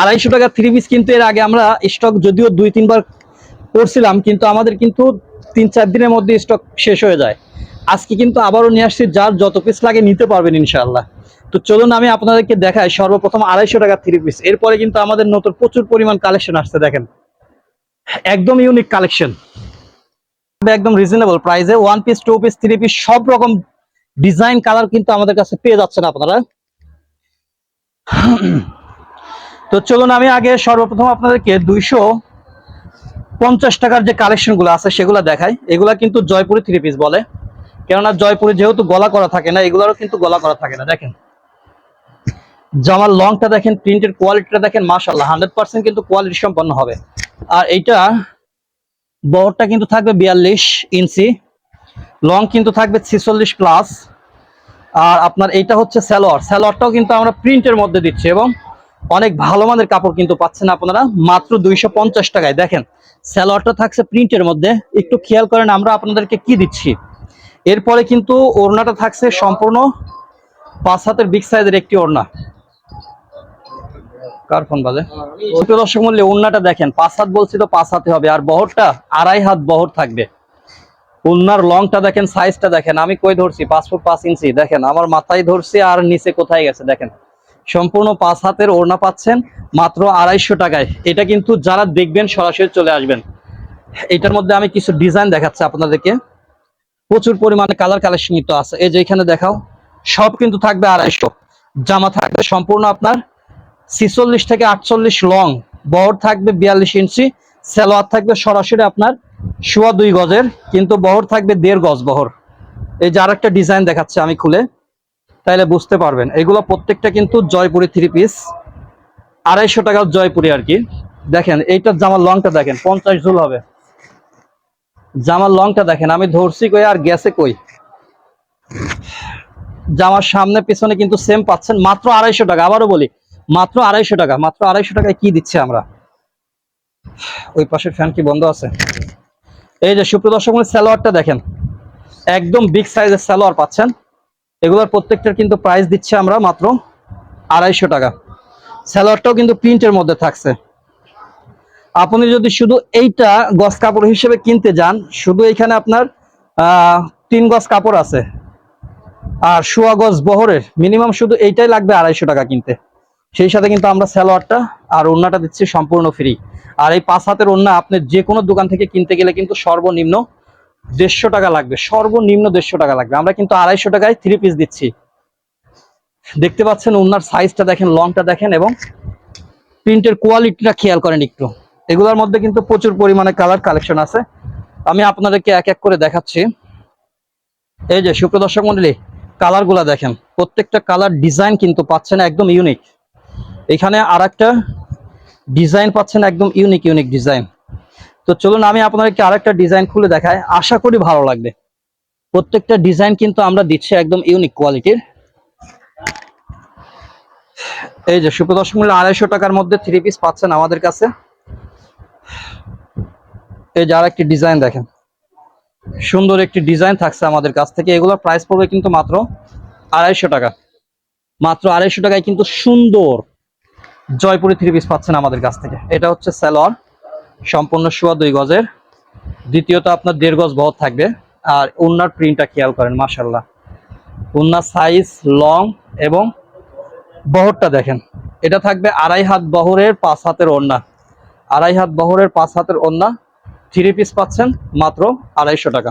আড়াইশো টাকা three piece এর কিন্তু আমাদের যার যত পিস লাগে নিতে পারবেন ইনশাআল্লাহ। তো চলুন আমি আপনাদেরকে দেখাই, সর্বপ্রথম আড়াইশো টাকা থ্রি পিস এরপরে কিন্তু আমাদের নতুন প্রচুর পরিমাণ কালেকশন আসছে, দেখেন। একদম ইউনিক কালেকশন একদম রিজনেবল প্রাইসে one piece two piece three piece সব রকম ডিজাইন কালার কিন্তু আমাদের কাছে পেয়ে যাচ্ছেন আপনারা। তো চলুন আমি আগে সর্বপ্রথম আপনাদেরকে দুইশো পঞ্চাশ টাকার যে কালেকশনগুলো আছে সেগুলো দেখাই। এগুলা কিন্তু জয়পুরি থ্রি পিস বলে। কেননা জয়পুরে যেহেতু গলা করা থাকে না, এগুলারও কিন্তু গলা করা থাকে না, দেখেন। জামার লংটা দেখেন প্রিন্টের কোয়ালিটিটা দেখেন মাশাল্লাহ হান্ড্রেড পার্সেন্ট কিন্তু কোয়ালিটি সম্পন্ন হবে। আর এইটা বহরটা কিন্তু থাকবে বিয়াল্লিশ ইঞ্চি। লং কিন্তু থাকবে ছিচল্লিশ প্লাস আর আপনার এইটা হচ্ছে স্যালোয়ার স্যালোয়ারটাও কিন্তু আমরা প্রিন্টের মধ্যে দিচ্ছি এবং অনেক ভালো মানের কাপড় কিন্তু পাচ্ছেন আপনারা। মাত্র দুইশো পঞ্চাশ টাকায়। দেখেন স্যালোয়ারটা থাকছে প্রিন্টের মধ্যে। একটু খেয়াল করেন আমরা আপনাদেরকে কি দিচ্ছি। এরপরে কিন্তু ওড়নাটা থাকছে সম্পূর্ণ পাঁচ হাতের বিগ সাইজের একটি ওড়না। কার ফোন বাজে? দর্শক মূল্য ওড়নাটা দেখেন, পাঁচ হাত বলছি তো পাঁচ হাতে হবে। আর বহরটা আড়াই হাত বহর থাকবে। উন্নার লংটা দেখেন সাইজটা দেখেন, আমি কই ধরছি? পাঁচ ফুট পাঁচ ইঞ্চি। দেখেন, আমার মাথায় ধরছি আর নিচে কোথায় গেছে, দেখেন। সম্পূর্ণ পাঁচ হাতের ওড়না পাচ্ছেন, মাত্র আড়াইশো টাকায়। এটা কিন্তু যারা দেখবেন, সরাসরি চলে আসবেন। এটার মধ্যে আমি কিছু ডিজাইন দেখাচ্ছি আপনাদেরকে। প্রচুর পরিমাণে কালার কালেকশন তো আছে। এই যে এখানে দেখাও, সব কিন্তু থাকবে আড়াইশো। জামা থাকবে সম্পূর্ণ আপনার ছিচল্লিশ থেকে আটচল্লিশ লং বহর থাকবে বিয়াল্লিশ ইঞ্চি, সালোয়ার থাকবে সরাসরি আপনার সোয়া দুই গজের, কিন্তু বহর থাকবে দেড় গজ বহর। এই যে আরেকটা ডিজাইন দেখাচ্ছে আমি খুলে, তাইলে বুঝতে পারবেন। এগুলো প্রত্যেকটা কিন্তু জয়পুরি থ্রি পিস আড়াইশো টাকার জয়পুরি আর কি। দেখেন, এইটার জামার লংটা দেখেন, পঞ্চাশ ঝুল হবে। জামার লংটা দেখেন, আমি ধরছি কই আর গেছে কই? জামার সামনে পিছনে কিন্তু সেম পাচ্ছেন, মাত্র আড়াইশো টাকা। আবারও বলি, মাত্র আড়াইশো টাকা, মাত্র আড়াইশো টাকায় কি দিচ্ছে আমরা? ওই পাশে ফ্যান কি বন্ধ আছে? এই যে সুপ্রিয় দর্শক সালোয়ারটা দেখেন। একদম বিগ সাইজের সালোয়ার পাচ্ছেন। এগুলোর প্রত্যেকটার কিন্তু প্রাইস দিচ্ছে আমরা মাত্র আড়াইশো টাকা। সালোয়ারটাও কিন্তু প্রিন্টের মধ্যে থাকছে। আপনি যদি শুধু এইটা গজ কাপড় হিসেবে কিনতে যান, শুধু এখানে আপনার তিন গজ কাপড় আছে। আর সোয়া গজ বহরের মিনিমাম শুধু এইটাই লাগবে আড়াইশো টাকা কিনতে। সেই সাথে কিন্তু আমরা সালোয়ারটা আর ওড়নাটা দিচ্ছি সম্পূর্ণ ফ্রি আর এই পাঁচ হাতের ওড়না আপনি যে কোনো দোকান থেকে কিনতে গেলে কিন্তু সর্বনিম্ন দেড়শো টাকা লাগবে, সর্বনিম্ন দেড়শো টাকা লাগবে। আমরা কিন্তু আড়াইশো টাকায় থ্রি পিস দিচ্ছি। দেখতে পাচ্ছেন ওনার সাইজটা দেখেন লংটা দেখেন এবং প্রিন্টের কোয়ালিটিটা খেয়াল করেন একটু। এগুলোর মধ্যে কিন্তু প্রচুর পরিমাণে কালার কালেকশন আছে। আমি আপনাদেরকে এক এক করে দেখাচ্ছি। এই যে সুপ্রদর্শক মন্ডলী কালারগুলা দেখেন। প্রত্যেকটা কালার ডিজাইন কিন্তু পাচ্ছেন একদম ইউনিক এখানে আর একটা ডিজাইন পাচ্ছেন একদম ইউনিক ইউনিক ডিজাইন। তো চলুন আমি আপনাদেরকে আরেকটা ডিজাইন খুলে দেখাই। আশা করি ভালো লাগবে। প্রত্যেকটা ডিজাইন কিন্তু আমরা দিচ্ছি একদম ইউনিক কোয়ালিটির। এই যে সুপ্রদর্শক মূল্য আড়াইশো টাকার মধ্যে থ্রি পিস পাচ্ছেন আমাদের কাছে। এই যে আরেকটি ডিজাইন দেখেন। সুন্দর একটি ডিজাইন থাকছে আমাদের কাছ থেকে। এগুলোর প্রাইস পড়বে কিন্তু মাত্র আড়াইশো টাকা। মাত্র আড়াইশো টাকায় কিন্তু সুন্দর জয়পুরি থ্রি পিস পাচ্ছেন আমাদের কাছ থেকে। এটা হচ্ছে স্যালোয়ার সম্পূর্ণ সোয়া দুই গজের। দ্বিতীয়ত আপনার দেড় গজ বহর থাকবে। আর উন্নার প্রিন্টটা খেয়াল করেন মাসাল্লাহ উন্নার সাইজ লং এবং বহরটা দেখেন। এটা থাকবে আড়াই হাত বহরের পাঁচ হাতের ওড়না। আড়াই হাত বহরের পাঁচ হাতের ওড়না থ্রি পিস পাচ্ছেন, মাত্র আড়াইশো টাকা।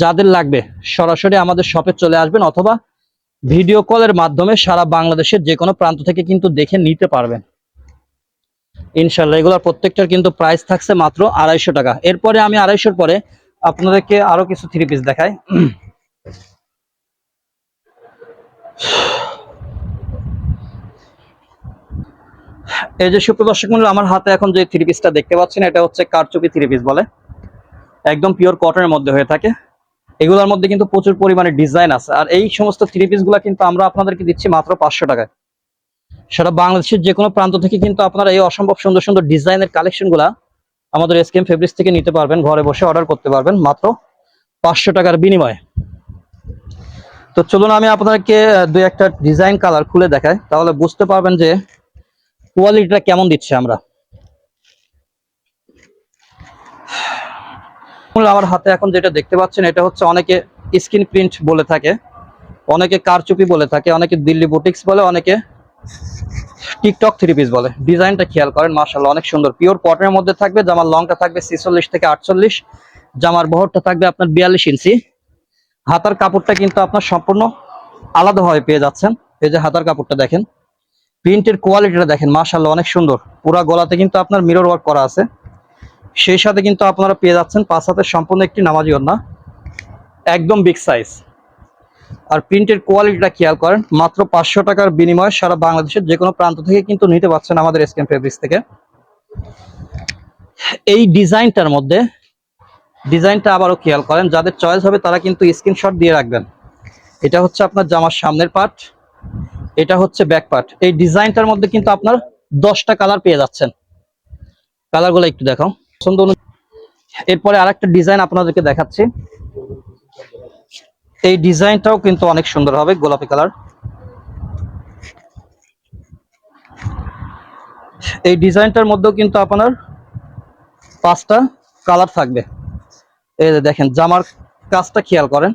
যাদের লাগবে সরাসরি আমাদের শপে চলে আসবেন অথবা ভিডিও কলের মাধ্যমে সারা বাংলাদেশের যে কোনো প্রান্ত থেকে কিন্তু দেখে নিতে পারবেন। ইনশাল্লাহ এগুলোর প্রত্যেকটার কিন্তু প্রাইস থাকছে মাত্র আড়াইশো টাকা। এরপরে আমি আড়াইশোর পরে আপনাদেরকে আরও কিছু থ্রি পিস দেখাই। এই যে সুপ্রদর্শক মূল্য আমার হাতে এখন যে থ্রি পিসটা দেখতে পাচ্ছেন, এটা হচ্ছে কারচুপি থ্রি পিস বলে। একদম পিওর কটনের মধ্যে হয়ে থাকে। এগুলোর মধ্যে কিন্তু প্রচুর পরিমাণে ডিজাইন আছে। আর এই সমস্ত থ্রি পিসগুলা কিন্তু আমরা আপনাদেরকে দিচ্ছি মাত্র পাঁচশো টাকায়। সারা বাংলাদেশের যে কোনো প্রান্ত থেকে কিন্তু আপনারা এই অসম্ভব সুন্দর সুন্দর ডিজাইনের কালেকশনগুলা আমাদের এসকেম ফেব্রিক্স থেকে নিতে পারবেন। ঘরে বসে অর্ডার করতে পারবেন মাত্র পাঁচশো টাকার বিনিময়ে। তো চলুন আমি আপনাদেরকে দুই একটা ডিজাইন কালার খুলে দেখাই। তাহলে বুঝতে পারবেন যে কোয়ালিটিটা কেমন দিচ্ছে আমরা। আমার হাতে এখন যেটা দেখতে পাচ্ছেন, এটা হচ্ছে অনেকে স্ক্রিন প্রিন্ট বলে থাকে, অনেকে কারচুপি বলে থাকে, অনেকে দিল্লি বুটিক্স বলে, অনেকে টিকটক থ্রি পিস বলে। ডিজাইনটা খেয়াল করেন মার্শাল্লাহ অনেক সুন্দর। পিওর কটনের মধ্যে থাকবে, জামার লংটা থাকবে ছিচল্লিশ থেকে আটচল্লিশ, জামার বহরটা থাকবে আপনার বিয়াল্লিশ ইঞ্চি। হাতার কাপড়টা কিন্তু আপনার সম্পূর্ণ আলাদাভাবে পেয়ে যাচ্ছেন। এই যে হাতার কাপড়টা দেখেন, প্রিন্টের কোয়ালিটিটা দেখেন মার্শাল্লাহ অনেক সুন্দর। পুরা গলাতে কিন্তু আপনার মিরর ওয়ার্ক করা আছে। সেই সাথে কিন্তু আপনারা পেয়ে যাচ্ছেন পাঁচ হাতের সম্পূর্ণ একটি নামাজি ওড়না। একদম বিগ সাইজ আর প্রিন্টের কোয়ালিটিটা খেয়াল করেন, মাত্র পাঁচশো টাকার বিনিময়ে সারা বাংলাদেশের যে কোনো প্রান্ত থেকে কিন্তু নিতে পারছেন আমাদের এসকেম ফেব্রিক্স থেকে। এই ডিজাইনটার মধ্যে ডিজাইনটা আবারও খেয়াল করেন, যাদের চয়েস হবে তারা কিন্তু স্ক্রিনশট দিয়ে রাখবেন। এটা হচ্ছে আপনার জামার সামনের পার্ট এটা হচ্ছে ব্যাক পার্ট এই ডিজাইনটার মধ্যে কিন্তু আপনার দশটা কালার পেয়ে যাচ্ছেন। কালারগুলো একটু দেখাও। পছন্দ এরপরে আরেকটা ডিজাইন আপনাদেরকে দেখাচ্ছি। এই ডিজাইনটাও কিন্তু অনেক সুন্দর হবে, গোলাপি কালার। এই ডিজাইনটার মধ্যেও কিন্তু আপনার পাঁচটা কালার থাকবে। এই যে দেখেন, জামার কাজটা খেয়াল করেন।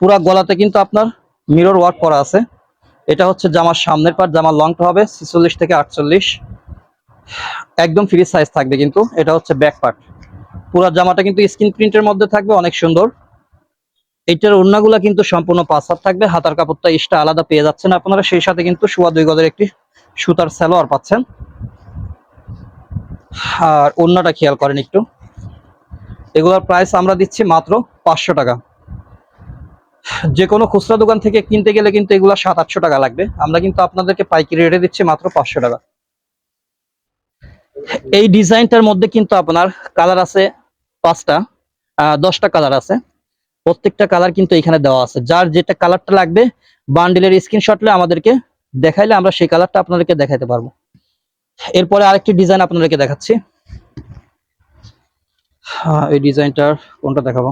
পুরা গলাতে কিন্তু আপনার মিরর ওয়ার্ক করা আছে। এটা হচ্ছে জামার সামনের পার্ট জামার লংটা হবে ছিচল্লিশ থেকে আটচল্লিশ। একদম ফ্রি সাইজ থাকবে কিন্তু, এটা হচ্ছে ব্যাক পার্ট পুরো জামাটা কিন্তু স্ক্রিন প্রিন্টের মধ্যে থাকবে, অনেক সুন্দর। এইটার ওড়নাগুলা কিন্তু সম্পূর্ণ হাত থাকবে, হাতার কাপড়টা এক্সট্রা আলাদা পেয়ে যাচ্ছেন আপনারা, সেই সাথে কিন্তু সোয়া দুই গজের একটি সুতার সালোয়ার পাচ্ছেন। আর ওড়নাটা খেয়াল করেন একটু। এগুলোর প্রাইস আমরা দিচ্ছি মাত্র পাঁচশো টাকা। যে কোনো খুচরা দোকান থেকে কিনতে গেলে কিন্তু এগুলো সাত আটশো টাকা লাগবে। আমরা কিন্তু আপনাদেরকে পাইকারি রেটে দিচ্ছি মাত্র পাঁচশো টাকা। এই ডিজাইনটার মধ্যে কিন্তু আপনার কালার আছে পাঁচটা দশটা কালার আছে। প্রত্যেকটা কালার কিন্তু এখানে দেওয়া আছে। যার যেটা কালারটা লাগবে বান্ডিলের স্ক্রিনশটলে আমাদেরকে দেখাইলে আমরা সেই কালারটা আপনাদেরকে দেখাতে পারব। এরপরে আরেকটি ডিজাইন আপনাদেরকে দেখাচ্ছি। হ্যাঁ, এই ডিজাইনটার কোনটা দেখাবো?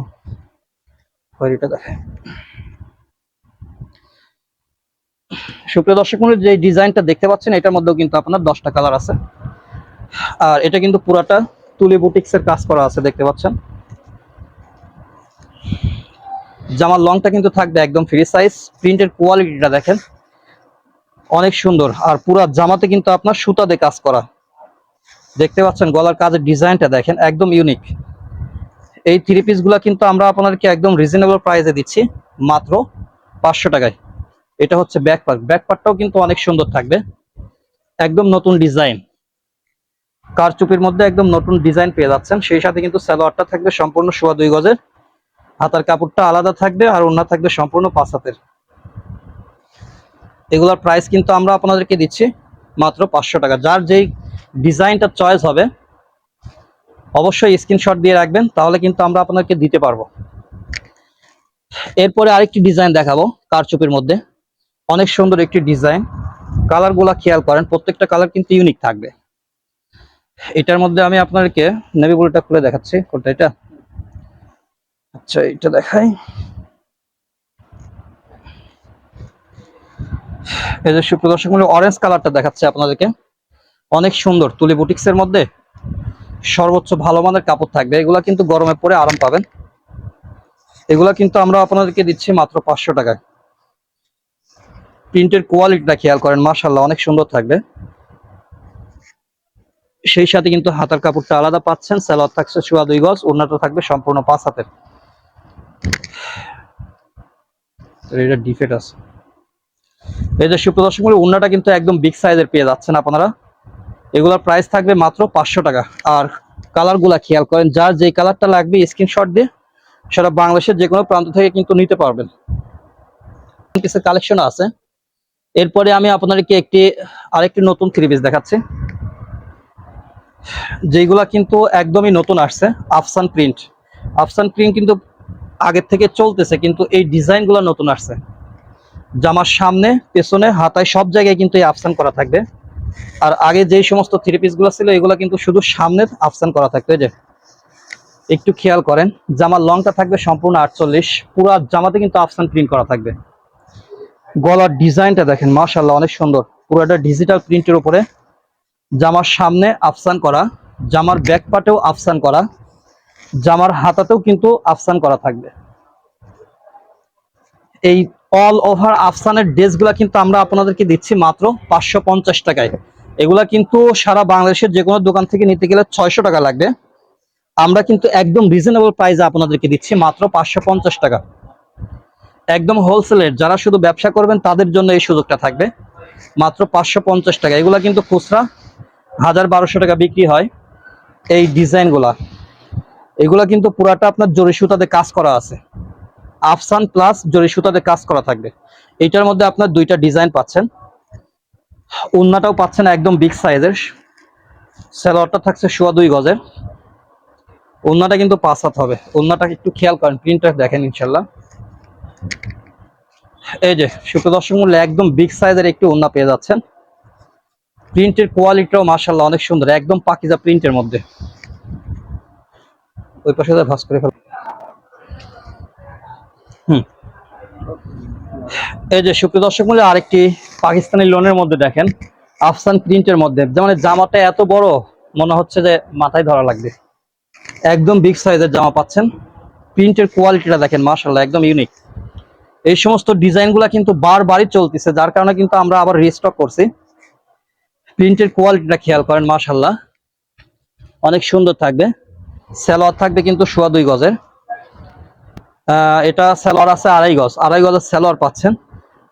সুপ্রিয় দর্শক মণ্ডলী, যে ডিজাইনটা দেখতে পাচ্ছেন এটার মধ্যেও কিন্তু আপনার দশটা কালার আছে। আর এটা কিন্তু পুরাটা তুলি বুটিক্স এর কাজ করা আছে, দেখতে পাচ্ছেন? জামার লংটা কিন্তু থাকবে একদম ফ্রি সাইজ প্রিন্টের কোয়ালিটিটা দেখেন। অনেক সুন্দর, আর পুরা জামাতে কিন্তু আপনার সুতা দিয়ে কাজ করা। দেখতে পাচ্ছেন গলার কাজের ডিজাইনটা দেখেন, একদম ইউনিক এই থ্রি পিসগুলা কিন্তু আমরা আপনাদেরকে একদম রিজনেবল প্রাইসে দিচ্ছি, মাত্র পাঁচশো টাকায়। এটা হচ্ছে ব্যাক পার্ট ব্যাক পার্টটাও কিন্তু অনেক সুন্দর থাকবে। একদম নতুন ডিজাইন কারচুপির মধ্যে একদম নতুন ডিজাইন পেয়ে যাচ্ছেন। সেই সাথে কিন্তু সালোয়ারটা থাকবে সম্পূর্ণ সোয়া দুই গজের। হাতার কাপড়টা আলাদা থাকবে আর ওড়না থাকবে সম্পূর্ণ পাঁচ হাতের। এগুলোর প্রাইস কিন্তু আমরা আপনাদেরকে দিচ্ছি মাত্র পাঁচশো টাকা। যার যেই ডিজাইনটা চয়েস হবে, অবশ্যই স্ক্রিনশট দিয়ে রাখবেন, তাহলে কিন্তু আমরা আপনাদেরকে দিতে পারব। এরপরে আরেকটি ডিজাইন দেখাবো কারচুপির মধ্যে। অনেক সুন্দর একটি ডিজাইন কালারগুলা খেয়াল করেন, প্রত্যেকটা কালার কিন্তু ইউনিক থাকবে। এটার মধ্যে আমি আপনাদেরকে নেভি ব্লুটা খুলে দেখাচ্ছি, কোনটা এটা? আচ্ছা এটা দেখাই। এই যে সুপ্রদর্শক অরেঞ্জ কালারটা দেখাচ্ছে আপনাদেরকে। অনেক সুন্দর, তুলি বুটিক্স এর মধ্যে সর্বোচ্চ ভালো মানের কাপড় থাকবে। এগুলা কিন্তু গরমে পরে আরাম পাবেন। এগুলা কিন্তু আমরা আপনাদেরকে দিচ্ছি মাত্র পাঁচশো টাকায়। প্রিন্টের কোয়ালিটিটা খেয়াল করেন মাশাল্লাহ অনেক সুন্দর থাকবে। সেই সাথে কিন্তু হাতার কাপড়টা আলাদা পাচ্ছেন, সালোয়ার থাকছে সোয়া দুই গজ, ওড়নাটা থাকবে সম্পূর্ণ পাঁচ হাতের। এটা ডিফেক্ট আছে। এই যে সুপ্রদর্শক ওড়নাটা কিন্তু একদম বিগ সাইজের পেয়ে যাচ্ছেন আপনারা। এগুলোর প্রাইস থাকবে মাত্র পাঁচশো টাকা। আর কালারগুলা খেয়াল করেন, যার যে কালারটা লাগবে স্ক্রিনশট দিয়ে সেটা বাংলাদেশের যে কোনো প্রান্ত থেকে কিন্তু নিতে পারবেন। কিছু কালেকশন আছে। এরপরে আমি আপনাদেরকে একটি, আরেকটি নতুন থ্রি পিস দেখাচ্ছি। যেগুলা কিন্তু একদমই নতুন আসছে, আফসান প্রিন্ট আফসান প্রিন্ট কিন্তু আগের থেকে চলতেছে, কিন্তু এই ডিজাইনগুলো নতুন আসছে। জামার সামনে, পেছনে, হাতায় সব জায়গায় কিন্তু এই আফসান করা থাকবে। আর আগে যেই সমস্ত থ্রি পিসগুলো ছিল, এগুলো কিন্তু শুধু সামনে আফসান করা থাকতো যে। একটু খেয়াল করেন, জামার লংটা থাকবে সম্পূর্ণ আটচল্লিশ, পুরো জামাতে কিন্তু আফসান প্রিন্ট করা থাকবে। গলার ডিজাইনটা দেখেন মাশাল্লাহ অনেক সুন্দর। পুরোটা ডিজিটাল প্রিন্টের উপরে জামার সামনে আফসান করা, জামার ব্যাক পার্টেও আফসান করা, জামার হাতাতেও কিন্তু আফসান করা থাকবে। এই অল ওভার আফসানের ড্রেসগুলা কিন্তু আমরা আপনাদেরকে দিচ্ছি মাত্র পাঁচশো পঞ্চাশ টাকায়। এগুলা কিন্তু সারা বাংলাদেশের যে কোনো দোকান থেকে নিতে গেলে ছয়শো টাকা লাগবে। আমরা কিন্তু একদম রিজনেবল প্রাইসে আপনাদেরকে দিচ্ছি মাত্র পাঁচশো পঞ্চাশ টাকা। একদম হোলসেলের যারা শুধু ব্যবসা করবেন তাদের জন্য এই সুযোগটা থাকবে। মাত্র পাঁচশো পঞ্চাশ টাকা। এগুলা কিন্তু খুচরা হাজার বারোশো টাকা বিক্রি হয় এই ডিজাইনগুলা। এগুলা কিন্তু পুরাটা আপনার জরি সুতাতে কাজ করা আছে। আফসান প্লাস জরি সুতাতে কাজ করা থাকবে। এইটার মধ্যে আপনার দুইটা ডিজাইন পাচ্ছেন। উন্নাটাও পাচ্ছেন একদম বিগ সাইজের। স্যালোয়ারটা থাকছে সোয়া দুই গজের। উন্নাটা কিন্তু পাঁচ হাত হবে। উন্নাটা একটু খেয়াল করেন প্রিন্টটা দেখেন ইনশাল্লাহ এই যে সুপ্র দর্শক মূল্যে একদম বিগ সাইজের একটি উন্না পেয়ে যাচ্ছেন। প্রিন্টের কোয়ালিটিটাও মার্শাল্লাহ অনেক সুন্দর, একদম পাকিজা প্রিন্টের মধ্যে। ওই পাশে ভাস করে ফেল এই যে সুপ্রিয় দর্শক মূল্যে আরেকটি পাকিস্তানি লোনের মধ্যে দেখেন, আফসান প্রিন্টের মধ্যে। যেমন জামাটা এত বড়, মনে হচ্ছে যে মাথায় ধরা লাগবে। একদম বিগ সাইজের জামা পাচ্ছেন। প্রিন্টের কোয়ালিটিটা দেখেন মার্শাল্লাহ একদম ইউনিক এই সমস্ত ডিজাইনগুলো কিন্তু বারবারই চলতেছে, যার কারণে কিন্তু আমরা আবার রিস্টক করছি। প্রিন্টের কোয়ালিটিটা খেয়াল করেন মার্শাল্লাহ অনেক সুন্দর থাকবে। সালোয়ার থাকবে কিন্তু সোয়া দুই গজের। এটা সালোয়ার আছে আড়াই গজ। আড়াই গজের সালোয়ার পাচ্ছেন।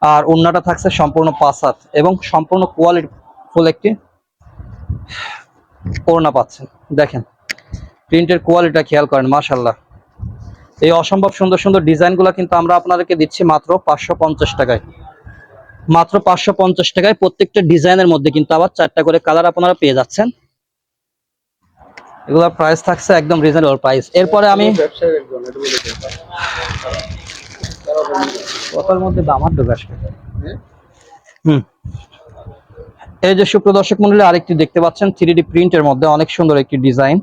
আর ওড়নাটা থাকছে সম্পূর্ণ পাঁচ হাত এবং সম্পূর্ণ কোয়ালিটি ফুল একটি ওড়না পাচ্ছেন। দেখেন, প্রিন্টের কোয়ালিটিটা খেয়াল করেন মাশাল্লাহ এই অসম্ভব সুন্দর সুন্দর ডিজাইনগুলো কিন্তু আমরা আপনাদেরকে দিচ্ছি মাত্র পাঁচশো পঞ্চাশ টাকায়। মাত্র পাঁচশো পঞ্চাশ টাকায় প্রত্যেকটা ডিজাইনের মধ্যে কিন্তু আবার চারটা করে কালার আপনারা পেয়ে যাচ্ছেন। এগুলোর প্রাইস থাকছে একদম রিজনেবল প্রাইস এরপরে আমি? হুম। এই যে সুপ্রদর্শক মন্ডলী, আরেকটি দেখতে পাচ্ছেন থ্রি ডি প্রিন্টের মধ্যে অনেক সুন্দর একটি ডিজাইন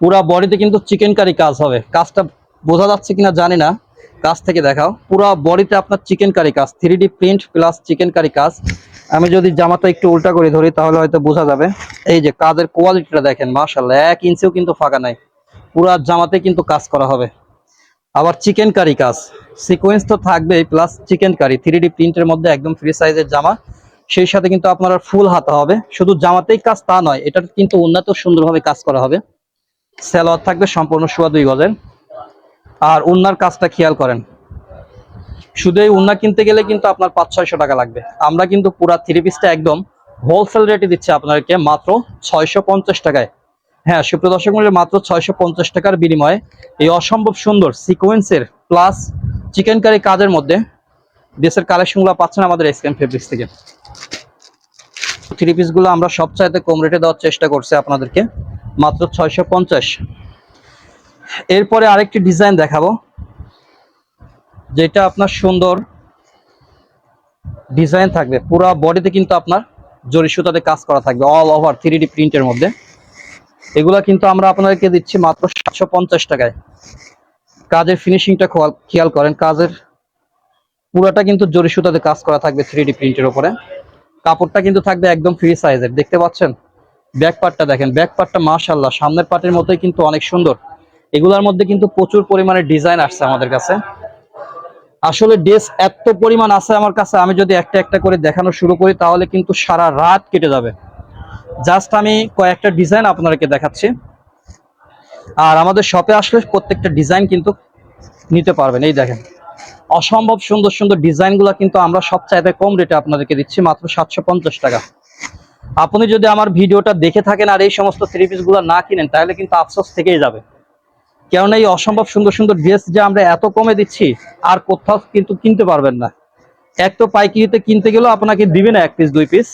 পুরা বডিতে কিন্তু চিকেন কারি কাজ হবে। কাজটা বোঝা যাচ্ছে কিনা জানি না। কাজ থেকে দেখাও। পুরা বডিতে আপনার চিকেন কারি কাজ three print plus chicken curry কাজ। আমি যদি জামাটা একটু উল্টা করে ধরি, তাহলে হয়তো বোঝা যাবে। এই যে কাজের কোয়ালিটিটা দেখেন মাশাল্লাহ এক ইঞ্চিও কিন্তু ফাঁকা নাই। পুরা জামাতে কিন্তু কাজ করা হবে। আবার চিকেন কারি কাজ সিকোয়েন্স তো থাকবেই প্লাস চিকেন কারি থ্রি প্রিন্টের মধ্যে একদম ফ্রি সাইজের জামা। সেই সাথে কিন্তু আপনার ফুল হাতা হবে। শুধু জামাতেই কাজ তা নয় এটা কিন্তু উন্নত সুন্দরভাবে কাজ করা হবে। সালোয়ার থাকবে সম্পূর্ণ সোয়া দুই গজের। আর উন্নার কাজটা খেয়াল করেন। শুধু এই উন্না কিনতে গেলে কিন্তু আপনার পাঁচ, ছয়শো টাকা লাগবে। আমরা কিন্তু পুরা থ্রি পিসটা একদম হোলসেল রেটে দিচ্ছি আপনাদেরকে মাত্র ছয়শো পঞ্চাশ টাকায়। হ্যাঁ সুপ্রিয় দর্শক মূল্যে মাত্র ছয়শো পঞ্চাশ টাকার বিনিময়ে এই অসম্ভব সুন্দর সিকোয়েন্সের প্লাস চিকেন কারি কাজের মধ্যে দেশের কালেকশনগুলো পাচ্ছেন আমাদের এসকেন ফেব্রিক্স থেকে। থ্রি পিসগুলো আমরা সবচাইতে কম রেটে দেওয়ার চেষ্টা করছি আপনাদেরকে। মাত্র ছয়শো পঞ্চাশ। এরপরে আরেকটি ডিজাইন দেখাবো, যেটা আপনার সুন্দর ডিজাইন থাকবে। পুরো বডিতে কিন্তু আপনার জরি সুতাতে কাজ করা থাকবে অল ওভার থ্রি ডি প্রিন্টের মধ্যে। এগুলা কিন্তু আমরা আপনাদেরকে দিচ্ছি মাত্র সাতশো পঞ্চাশ টাকায়। কাজের ফিনিশিংটা খেয়াল করেন, কাজের পুরাটা কিন্তু জরি সুতাতে কাজ করা থাকবে থ্রি ডি প্রিন্টের উপরে। কাপড়টা কিন্তু থাকবে একদম ফ্রি সাইজের দেখতে পাচ্ছেন? ব্যাক পার্টটা দেখেন ব্যাক পার্টটা মাশাল্লাহ সামনের পার্টের মতোই কিন্তু অনেক সুন্দর। এগুলার মধ্যে কিন্তু প্রচুর পরিমাণে ডিজাইন আসছে আমাদের কাছে। আসলে ড্রেস এত পরিমাণ আছে আমার কাছে, আমি যদি একটা একটা করে দেখানো শুরু করি, তাহলে কিন্তু সারা রাত কেটে যাবে। জাস্ট আমি কয়েকটা ডিজাইন আপনাদেরকে দেখাচ্ছি। আর আমাদের শপে আসলে প্রত্যেকটা ডিজাইন কিন্তু নিতে পারবেন। এই দেখেন, অসম্ভব সুন্দর সুন্দর ডিজাইনগুলো কিন্তু আমরা সবচাইতে কম রেটে আপনাদেরকে দিচ্ছি, মাত্র সাতশো পঞ্চাশ টাকা। আপনি যদি আমার ভিডিওটা দেখে থাকেন আর এই সমস্ত থ্রি পিসগুলো না কিনেন, তাহলে কিন্তু আফসোস থেকেই যাবে। কেননা এই অসম্ভব সুন্দর সুন্দর ড্রেস যে আমরা এত কমে দিচ্ছি, আর কোথাও কিন্তু কিনতে পারবেন না। এক তো পাইকিরিতে কিনতে গেলেও আপনাকে দিবে না এক পিস দুই পিস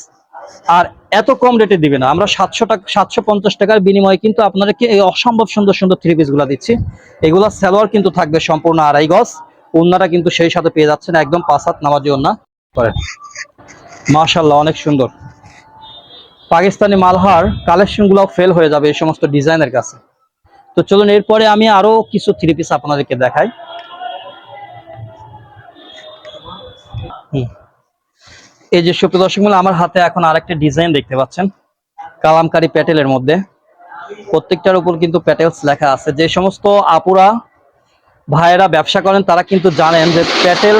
আর এত কম রেটে দিবে না। আমরা সাতশো টাকা, সাতশো পঞ্চাশ টাকার বিনিময়ে কিন্তু আপনাদেরকে এই অসম্ভব সুন্দর সুন্দর থ্রি পিসগুলো দিচ্ছি। এগুলা সালোয়ার কিন্তু থাকবে সম্পূর্ণ আড়াই গজ। ওন্নাটা কিন্তু সেই সাথে পেয়ে যাচ্ছেন একদম পাঁচ হাত নামাজি ওন্না। করেন মাশাল্লাহ অনেক সুন্দর। পাকিস্তানি মালহার কালেকশনগুলো ফেল হয়ে যাবে এই সমস্ত ডিজাইনের কাছে। তো চলুন, এরপরে আমি আরও কিছু থ্রি পিস আপনাদেরকে দেখাই। এই যে সুপ্রিয় দর্শক মূল্য আমার হাতে এখন আরেকটা ডিজাইন দেখতে পাচ্ছেন, কালামকারী প্যাটেলের মধ্যে। প্রত্যেকটার উপর কিন্তু প্যাটেলস লেখা আছে। যে সমস্ত আপুরা, ভাইয়েরা ব্যবসা করেন, তারা কিন্তু জানেন যে প্যাটেল,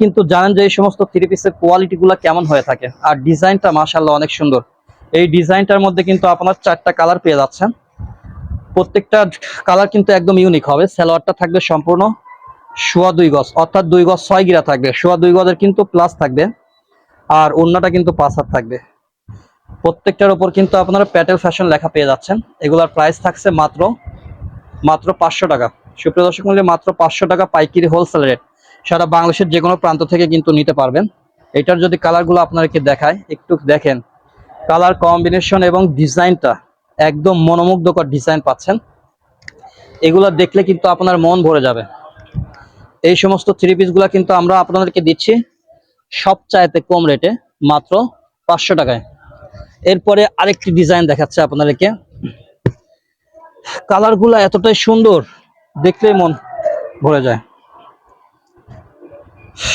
কিন্তু জানেন যে এই সমস্ত থ্রি পিসের কোয়ালিটি গুলা কেমন হয়ে থাকে। আর ডিজাইনটা মাশাল্লাহ অনেক সুন্দর। এই ডিজাইনটার মধ্যে কিন্তু আপনার চারটা কালার পেয়ে যাচ্ছেন। প্রত্যেকটা কালার কিন্তু একদম ইউনিক হবে। সালোয়ারটা থাকবে সম্পূর্ণ সোয়া দুই গজ, অর্থাৎ দুই গজ ছয় গিরা থাকবে। সোয়া দুই গজের কিন্তু প্লাস থাকবে। আর অন্যটা কিন্তু পাঁচ হাত থাকবে। প্রত্যেকটার উপর কিন্তু আপনারা প্যাটেল ফ্যাশন লেখা পেয়ে যাচ্ছেন। এগুলার প্রাইস থাকছে মাত্র মাত্র পাঁচশো টাকা। সুপ্রিয় দর্শক মূল্যে মাত্র পাঁচশো টাকা পাইকারি হোলসেল রেট সারা বাংলাদেশের যে কোনো প্রান্ত থেকে কিন্তু নিতে পারবেন। এটার যদি কালারগুলো আপনাদেরকে দেখায় একটু দেখেন। কালার কম্বিনেশন এবং ডিজাইনটা একদম মনোমুগ্ধকর ডিজাইন পাচ্ছেন। এগুলো দেখলে কিন্তু আপনার মন ভরে যাবে। এই সমস্ত থ্রি পিসগুলো কিন্তু আমরা আপনাদেরকে দিচ্ছি সব চাইতে কম রেটে মাত্র পাঁচশো টাকায়। এরপরে আরেকটি ডিজাইন দেখাচ্ছে আপনাদেরকে। কালারগুলো এতটাই সুন্দর, দেখলেই মন ভরে যায়।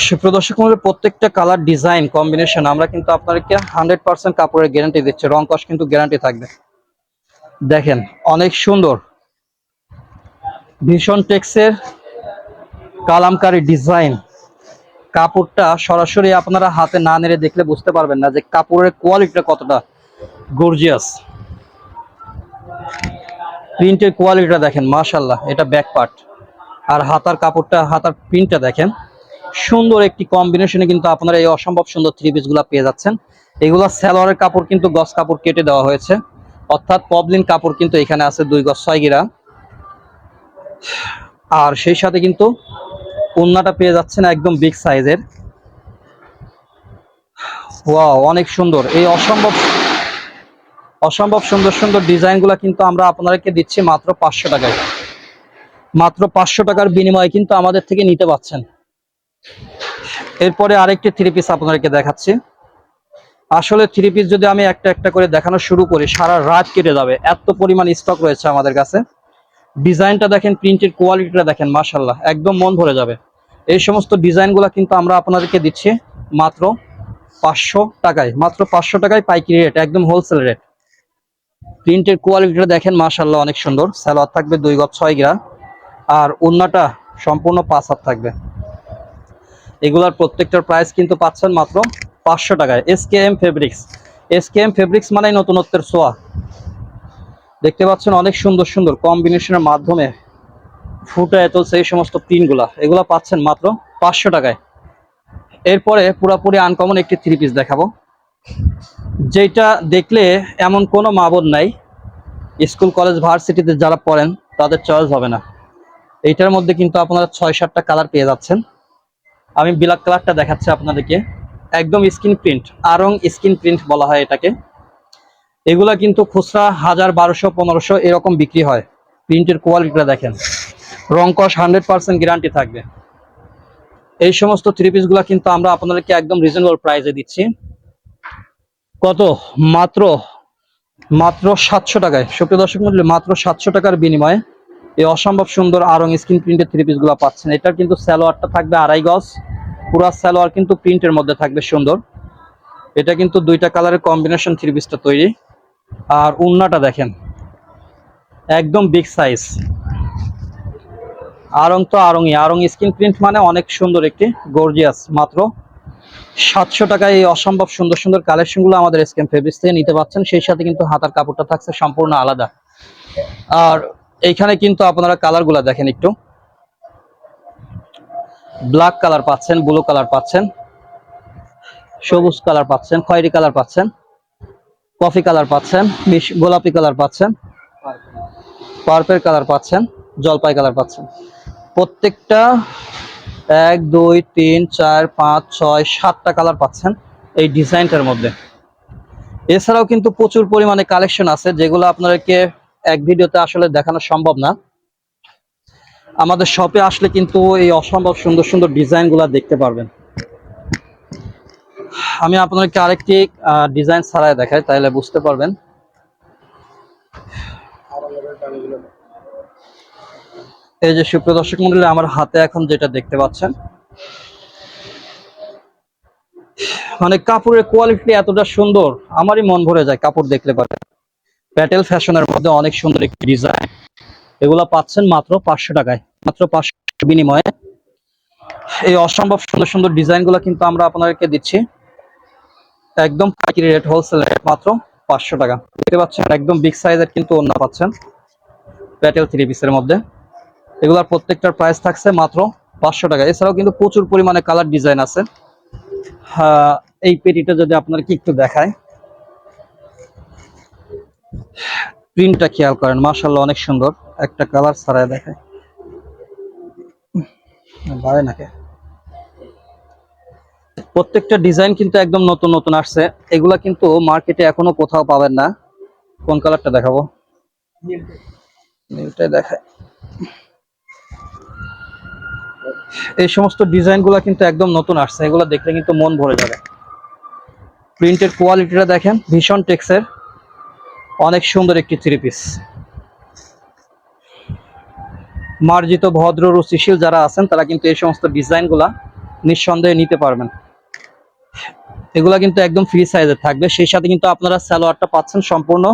সুপ্রদর্শক মূল্যের প্রত্যেকটা কালার ডিজাইন কম্বিনেশন আমরা কিন্তু আপনাদেরকে হান্ড্রেড পার্সেন্ট কাপড়ের গ্যারান্টি দিচ্ছি। রং কস কিন্তু গ্যারান্টি থাকবে। দেখেন, অনেক সুন্দর। ভীষণ টেক্সের কালামকারী ডিজাইন। কাপড়টা সরাসরি আপনারা হাতে না নেড়ে দেখলে বুঝতে পারবেন না যে কাপড়ের কোয়ালিটিটা কতটা গর্জিয়াস প্রিন্টের কোয়ালিটিটা দেখেন মাশাল্লাহ এটা ব্যাক পার্ট আর হাতার কাপড়টা, হাতার প্রিন্টটা দেখেন, সুন্দর একটি কম্বিনেশনে কিন্তু আপনারা এই অসম্ভব সুন্দর থ্রি পিসগুলো পেয়ে যাচ্ছেন। এগুলো স্যালোয়ারের কাপড় কিন্তু গস কাপড় কেটে দেওয়া হয়েছে। অর্থাৎ পবলিন কাপড় কিন্তু এখানে আছে দুই গজ ছয় গিরা। আর সেই সাথে কিন্তু ওন্নাটা পেয়ে যাচ্ছেন একদম বিগ সাইজের ওয়াও অনেক সুন্দর। এই অসম্ভব অসম্ভব সুন্দর সুন্দর ডিজাইনগুলো কিন্তু আমরা আপনাদেরকে দিচ্ছি মাত্র পাঁচশো টাকায়। মাত্র পাঁচশো টাকার বিনিময়ে কিন্তু আমাদের থেকে নিতে পাচ্ছেন। এরপরে আরেকটি থ্রি পিস আপনাদেরকে দেখাচ্ছি। আসলে থ্রি পিস যদি আমি একটা একটা করে দেখানো শুরু করি, সারা রাত কেটে যাবে। এত পরিমাণ স্টক রয়েছে আমাদের কাছে। ডিজাইনটা দেখেন প্রিন্টের কোয়ালিটিটা দেখেন মাশাল্লাহ একদম মন ভরে যাবে। এই সমস্ত ডিজাইনগুলো কিন্তু আমরা আপনাদেরকে দিচ্ছি মাত্র পাঁচশো টাকায়। মাত্র পাঁচশো টাকায় পাইকারি রেট একদম হোলসেল রেট প্রিন্টের কোয়ালিটিটা দেখেন মাশাল্লাহ অনেক সুন্দর। স্যালোয়ার থাকবে দুই গজ ছয় গ্রা। আর অন্যটা সম্পূর্ণ পাঁচ হাত থাকবে। এগুলার প্রত্যেকটার প্রাইস কিন্তু পাচ্ছেন মাত্র পাঁচশো টাকায়। S K M fabrics S K M fabrics মানে নতুনত্বের সোয়া দেখতে পাচ্ছেন অনেক সুন্দর সুন্দর কম্বিনেশনের মাধ্যমে ফুটে তুলছে এই সমস্ত প্রিন্টগুলা এগুলা পাচ্ছেন মাত্র পাঁচশো টাকায়। এরপরে পুরাপুরি আনকমন একটি থ্রি পিস দেখাবো। যেটা দেখলে এমন কোনো মাবদ নাই। স্কুল, কলেজ, ভার্সিটিতে যারা পড়েন, তাদের চয়েস হবে না। এইটার মধ্যে কিন্তু আপনারা ছয় সাতটা কালার পেয়ে যাচ্ছেন। আমি ব্ল্যাক কালারটা দেখাচ্ছি আপনাদেরকে। একদম skin print, Aarong skin print বলা হয় এটাকে। এগুলা কিন্তু খুচরা হাজার বারোশো, পনেরোশো এরকম বিক্রি হয়। প্রিন্টের কোয়ালিটিটা দেখেন। রং কস হান্ড্রেড পার্সেন্ট গ্যারান্টি থাকবে। এই সমস্ত থ্রি পিসগুলা কিন্তু আমরা আপনাদেরকে একদম রিজনেবল প্রাইসে দিচ্ছি। কত? মাত্র মাত্র সাতশো টাকায়। সুপ্রিয় দর্শক মন্ডলী, মাত্র সাতশো টাকার বিনিময়ে এই অসম্ভব সুন্দর আরং স্ক্রিন প্রিন্টের থ্রি পিসগুলো পাচ্ছেন। এটার কিন্তু স্যালোয়ারটা থাকবে আড়াই গজ। পুরা সালোয়ার কিন্তু প্রিন্টের মধ্যে থাকবে সুন্দর। এটা কিন্তু দুইটা কালারের কম্বিনেশন থ্রি পিসটা তৈরি। আর উন্নাটা দেখেন, একদম বিগ সাইজ আরং তো আরংই আরং স্ক্রিন প্রিন্ট মানে অনেক সুন্দর একটি গর্জিয়াস মাত্র সাতশো টাকায় এই অসম্ভব সুন্দর সুন্দর কালেকশনগুলো আমাদের স্ক্যাম ফেব্রিক্স থেকে নিতে পারছেন সেই সাথে কিন্তু হাতার কাপড়টা থাকছে সম্পূর্ণ আলাদা। আর এইখানে কিন্তু আপনারা কালারগুলো দেখেন একটু। ব্ল্যাক কালার পাচ্ছেন ব্লু কালার পাচ্ছেন, সবুজ কালার পাচ্ছেন, খয়েরি কালার পাচ্ছেন কফি কালার পাচ্ছেন গোলাপি কালার পাচ্ছেন পার্পেল কালার পাচ্ছেন, জলপাই কালার পাচ্ছেন। প্রত্যেকটা এক, দুই, তিন, চার, পাঁচ, ছয়, সাতটা কালার পাচ্ছেন এই ডিজাইনটার মধ্যে। এছাড়াও কিন্তু প্রচুর পরিমাণে কালেকশন আছে যেগুলো আপনাদেরকে এক ভিডিওতে আসলে দেখানো সম্ভব না। আমাদের শপে আসলে কিন্তু এই অসম্ভব সুন্দর সুন্দর ডিজাইনগুলো দেখতে পারবেন। আমি আপনাদেরকে আরেকটি ডিজাইন ছাড়াই দেখাই, তাহলে বুঝতে পারবেন। এই যে সুপ্রিয় দর্শক মন্ডলী, আমার হাতে এখন যেটা দেখতে পাচ্ছেন মানে কাপড়ের কোয়ালিটি এতটা সুন্দর, আমারই মন ভরে যায় কাপড় দেখলে পারে। প্যাটেল ফ্যাশনের মধ্যে অনেক সুন্দর একটি ডিজাইন এগুলা পাচ্ছেন মাত্র পাঁচশো টাকায়, মাত্র পাঁচশো বিনিময়ে। এই অসম্ভব সুন্দর সুন্দর ডিজাইনগুলো কিন্তু আমরা আপনাদেরকে দিচ্ছি। একদম পাইকারি রেট হোলসেল রেট মাত্র পাঁচশো টাকা। দেখতে পাচ্ছেন, একদম বিগ সাইজের কিন্তু অন্য পাচ্ছেন। প্যাটেল থ্রি পিসের মধ্যে। এগুলার প্রত্যেকটার প্রাইস থাকছে মাত্র পাঁচশো টাকা। এছাড়াও কিন্তু প্রচুর পরিমাণে কালার ডিজাইন আছে। এই পেটিটা যদি আপনাকে একটু দেখায় প্রিন্টটা খেয়াল করেন মাশাল্লাহ অনেক সুন্দর। একটা কালার ছাড়ায় দেখায় বাড়ে নাকি? প্রত্যেকটা ডিজাইন কিন্তু একদম নতুন নতুন আসছে। এগুলা কিন্তু মার্কেটে এখনও কোথাও পাবেন না। কোন কালারটা দেখাবো? দেখায় এই সমস্ত ডিজাইনগুলা কিন্তু একদম নতুন আসছে। এগুলো দেখলে কিন্তু মন ভরে যাবে। প্রিন্টের কোয়ালিটিটা দেখেন, ভীষণ টেক্সের। অনেক সুন্দর একটি থ্রি পিস। মার্জিত ভদ্র রুচিশীল যারা আছেন, তারা কিন্তু এই সমস্ত ডিজাইনগুলা নিঃসন্দেহে নিতে পারবেন। এগুলা কিন্তু একদম ফ্রি সাইজের থাকবে। সেই সাথে কিন্তু আপনারা সালোয়ারটা পাচ্ছেন সম্পূর্ণ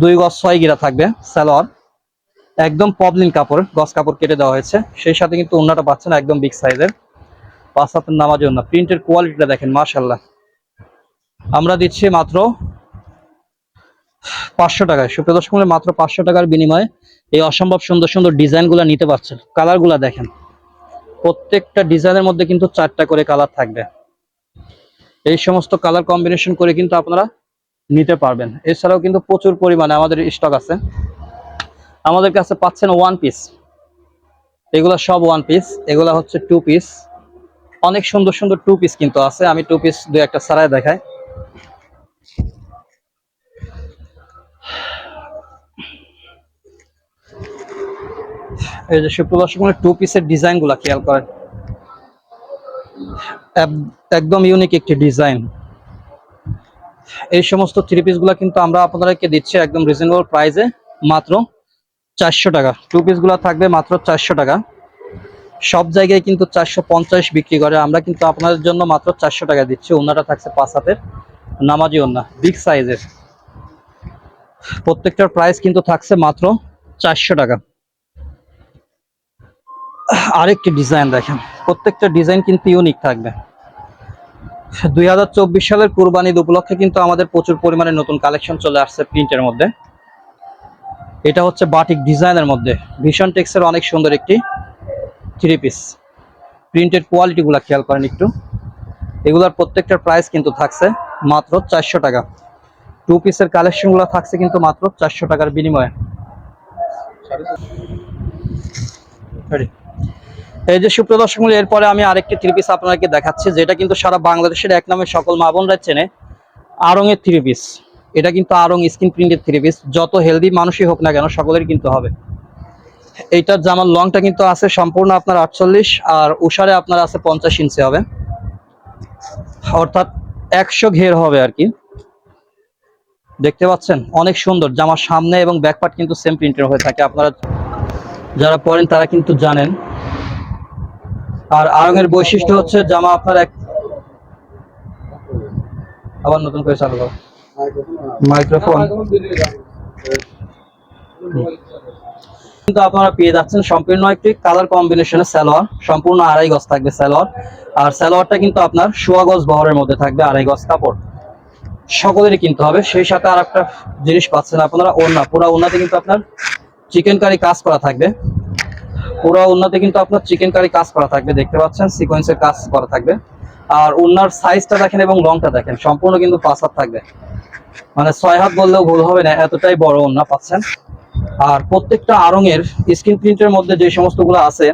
দুই গজ ছয় গিরা থাকবে সালোয়ার। একদম পবলিন কাপড়, গজ কাপড় কেটে দেওয়া হয়েছে। সেই সাথে কিন্তু ওন্নাটা পাচ্ছেন একদম বিগ সাইজের পাঁচ হাতের নামাজ ওন্না প্রিন্টের কোয়ালিটিটা দেখেন মাশাল্লাহ আমরা দিচ্ছি মাত্র পাঁচশো টাকায়। সুপ্রিয় দর্শক মাত্র পাঁচশো টাকার বিনিময়ে এই অসম্ভব সুন্দর সুন্দর ডিজাইনগুলো নিতে পারছেন। কালারগুলো দেখেন। প্রত্যেকটা ডিজাইনের মধ্যে কিন্তু চারটা করে কালার থাকবে। এই সমস্ত কালার কম্বিনেশন করে কিন্তু আপনারা নিতে পারবেন। এছাড়াও কিন্তু প্রচুর পরিমাণে আমাদের স্টক আছে। আমাদের কাছে পাচ্ছেন ওয়ান পিস এগুলা সব ওয়ান পিস এগুলা হচ্ছে টু পিস অনেক সুন্দর সুন্দর টু পিস কিন্তু আছে। আমি টু পিস দু একটা সারায় দেখাই। এই যে সুপ্রদর্শক টু পিসের ডিজাইনগুলা খেয়াল করেন। এক- একদম ইউনিক একটি ডিজাইন। এই সমস্ত থ্রি পিসগুলা কিন্তু আমরা আপনাদেরকে দিচ্ছি একদম রিজনেবল প্রাইসে মাত্র চারশো টাকা। টু পিসগুলা থাকবে মাত্র চারশো টাকা। সব জায়গায় কিন্তু চারশো পঞ্চাশ বিক্রি করে। আমরা কিন্তু আপনাদের জন্য মাত্র চারশো টাকা দিচ্ছি। ওনাটা থাকছে পাঁচ হাতের, নামাজি ওনা বিগ সাইজের প্রত্যেকটার প্রাইস কিন্তু থাকছে মাত্র চারশো টাকা। আরেকটি ডিজাইন দেখেন। প্রত্যেকটা ডিজাইন কিন্তু ইউনিক থাকবে। দুই হাজার চব্বিশ সালের কুরবানি ঈদ উপলক্ষে কিন্তু আমাদের প্রচুর পরিমাণে নতুন কালেকশন চলে আসছে প্রিন্টের মধ্যে। এটা হচ্ছে বাটিক ডিজাইনের মধ্যে। ভীষণ টেক্সের অনেক সুন্দর একটি থ্রি পিস প্রিন্টের কোয়ালিটিগুলো খেয়াল করেন একটু। এগুলার প্রত্যেকটার প্রাইস কিন্তু থাকছে মাত্র চারশো টাকা। টু পিসের কালেকশনগুলো থাকছে কিন্তু মাত্র চারশো টাকার বিনিময়ে? এই যে সুপ্রদর্শক মূল্য এরপরে আমি আরেকটি থ্রি পিস আপনাদেরকে দেখাচ্ছি, যেটা কিন্তু সারা বাংলাদেশের এক নামে সকল মা বোনরা চেনে আরং এর থ্রি পিস এটা কিন্তু আরং স্কিন প্রিন্টের থ্রি পিস যত হেলদি মানুষই হোক না কেন সকলের কিন্তু হবে। এইটার জামার লংটা কিন্তু আছে সম্পূর্ণ আপনার আটচল্লিশ, আর উষারে আপনার আছে পঞ্চাশ ইঞ্চি হবে। অর্থাৎ একশো ঘের হবে আর কি। দেখতে পাচ্ছেন? অনেক সুন্দর। জামার সামনে এবং ব্যাক পার্ট কিন্তু সেম প্রিন্টের হয়ে থাকে। আপনারা যারা পরেন তারা কিন্তু জানেন। আর আরঙের বৈশিষ্ট্য হচ্ছে জামা আপনার এক আবার নতুন করে চালু করো। মাইক্রোফোন। কিন্তু আপনারা পেয়ে যাচ্ছেন সম্পূর্ণ একটি কালার কম্বিনেশনের সালোয়ার সম্পূর্ণ আড়াই গজ থাকবে সালোয়ার আর সালোয়ারটা কিন্তু আপনার সোয়া গজ বহরের মধ্যে থাকবে আড়াই গজ কাপড়। সকলেরই কিনতে হবে। সেই সাথে আর একটা জিনিস পাচ্ছেন আপনারা ওড়না। পুরো ওড়নাতে কিন্তু আপনার চিকেন কারি কাজ করা থাকবে। পুরো ওড়নাতে কিন্তু আপনার চিকেন কারি কাজ করা থাকবে, দেখতে পাচ্ছেন সিকোয়েন্সের কাজ করা থাকবে। আর ওড়নার সাইজটা দেখেন এবং রংটা দেখেন, সম্পূর্ণ কিন্তু পাঁচ হাত থাকবে। মানে ছয় হাত বললেও ভুল হবে না, এতটাই বড় ওড়না পাচ্ছেন। আর প্রত্যেকটা আরঙের স্ক্রিন প্রিন্টের মধ্যে যে সমস্তগুলো আছে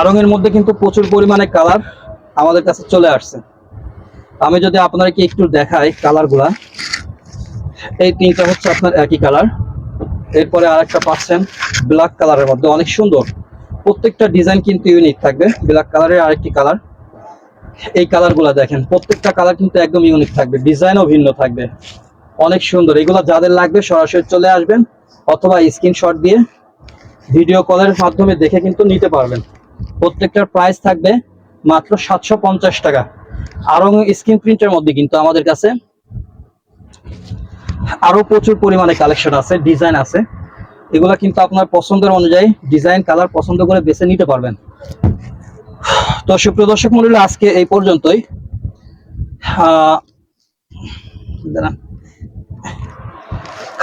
আরঙের মধ্যে কিন্তু প্রচুর পরিমাণে কালার আমাদের কাছে চলে আসছে। আমি যদি আপনাদেরকে একটু দেখাই কালারগুলা এই তিনটা হচ্ছে আপনার একই কালার এরপরে আরেকটা পাচ্ছেন ব্ল্যাক কালারের মধ্যে। অনেক সুন্দর। প্রত্যেকটা ডিজাইন কিন্তু ইউনিক থাকবে। ব্ল্যাক কালারের আরেকটি কালার এই কালারগুলা দেখেন, প্রত্যেকটা কালার কিন্তু একদম ইউনিক থাকবে। ডিজাইনও ভিন্ন থাকবে। অনেক সুন্দর। এগুলো যাদের লাগবে সরাসরি চলে আসবেন অথবা স্ক্রিনশট দিয়ে ভিডিও কলের মাধ্যমে দেখে কিন্তু নিতে পারবেন। প্রত্যেকটার প্রাইস থাকবে মাত্র সাতশো পঞ্চাশ টাকা। আরং স্ক্রিন প্রিন্টের মধ্যে কিন্তু আমাদের কাছে আরও প্রচুর পরিমাণে কালেকশন আছে ডিজাইন আছে। এগুলা কিন্তু আপনার পছন্দের অনুযায়ী ডিজাইন কালার পছন্দ করে বেছে নিতে পারবেন। তো সুপ্রিয় দর্শক মন্ডলী, আজকে এই পর্যন্তই।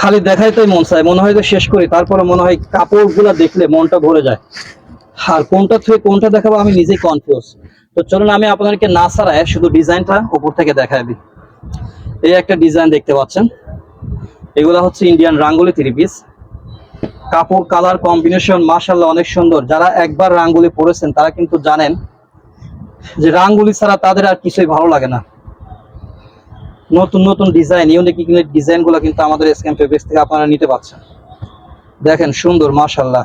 খালি দেখাই তো মন চায়, মনে হয় যে শেষ করি, তারপরে মনে হয় কাপড়গুলো দেখলে মনটা ভরে যায়। আর কোনটা থেকে কোনটা দেখাবো আমি নিজেই কনফিউজ তো চলুন, আমি আপনাদেরকে না ছাড়ায় শুধু ডিজাইনটা উপর থেকে দেখাই দিই। এই একটা ডিজাইন দেখতে পাচ্ছেন। এগুলো হচ্ছে ইন্ডিয়ান রাঙ্গুলি থ্রি পিস কাপড় কালার কম্বিনেশন মাশাল্লাহ অনেক সুন্দর। যারা একবার রাঙ্গুলি পরেছেন, তারা কিন্তু জানেন যে রাঙ্গুলি ছাড়া তাদের আর কিছুই ভালো লাগে না। নতুন নতুন ডিজাইন ইউনিক ইউনিক ডিজাইনগুলো কিন্তু আমাদের স্ক্যাম ফেব্রিক্স থেকে আপনারা নিতে পারছেন। দেখেন, সুন্দর মাশাল্লাহ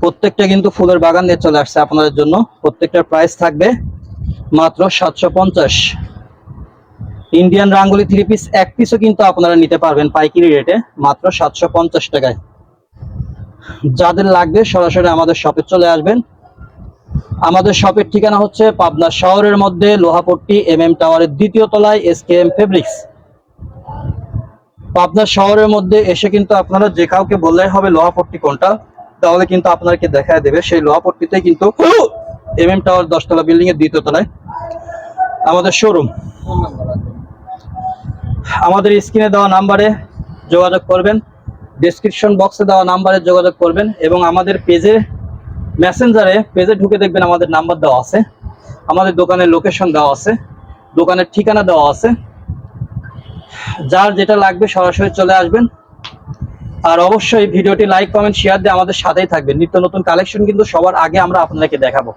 প্রত্যেকটা কিন্তু ফুলের বাগান নিয়ে চলে আসছে আপনাদের জন্য। প্রত্যেকটার প্রাইস থাকবে মাত্র সাতশো পঞ্চাশ। ইন্ডিয়ান রাঙ্গুলি থ্রি পিস এক পিসও কিন্তু আপনারা নিতে পারবেন পাইকারি রেটে মাত্র সাতশো পঞ্চাশ টাকায়। যাদের লাগবে সরাসরি আমাদের শপে চলে আসবেন। আমাদের শপের ঠিকানা হচ্ছে পাবনা শহরের মধ্যে লোহাপট্টি এম এম টাওয়ারের দ্বিতীয় তলায় S K M fabrics Pabna শহরের মধ্যে এসে কিন্তু আপনারা যে কাউকে বললেই হবে লোহাপট্টি কোনটা, তাহলে কিন্তু আপনাকে দেখায় দেবে। সেই লোহাপট্টিতে কিন্তু এম এম টাওয়ার দশতলা বিল্ডিং এর দ্বিতীয় তলায় আমাদের শোরুম আমাদের স্ক্রিনে দেওয়া নাম্বারে যোগাযোগ করবেন ডেসক্রিপশন বক্সে দেওয়া নাম্বারে যোগাযোগ করবেন এবং আমাদের পেজে মেসেঞ্জারে পেজে ঢুকে দেখবেন আমাদের নাম্বার দেওয়া আছে। আমাদের দোকানের লোকেশন দেওয়া আছে, দোকানের ঠিকানা দেওয়া আছে। যার যেটা লাগবে সরাসরি চলে আসবেন। আর অবশ্যই ভিডিওটি লাইক কমেন্ট শেয়ার দিয়ে আমাদের সাথেই থাকবেন। নিত্য নতুন কালেকশন কিন্তু সবার আগে আমরা আপনাদেরকে দেখাবো।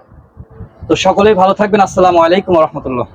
তো সকলেই ভালো থাকবেন। আসসালামু আলাইকুম রহমতুল্লাহ।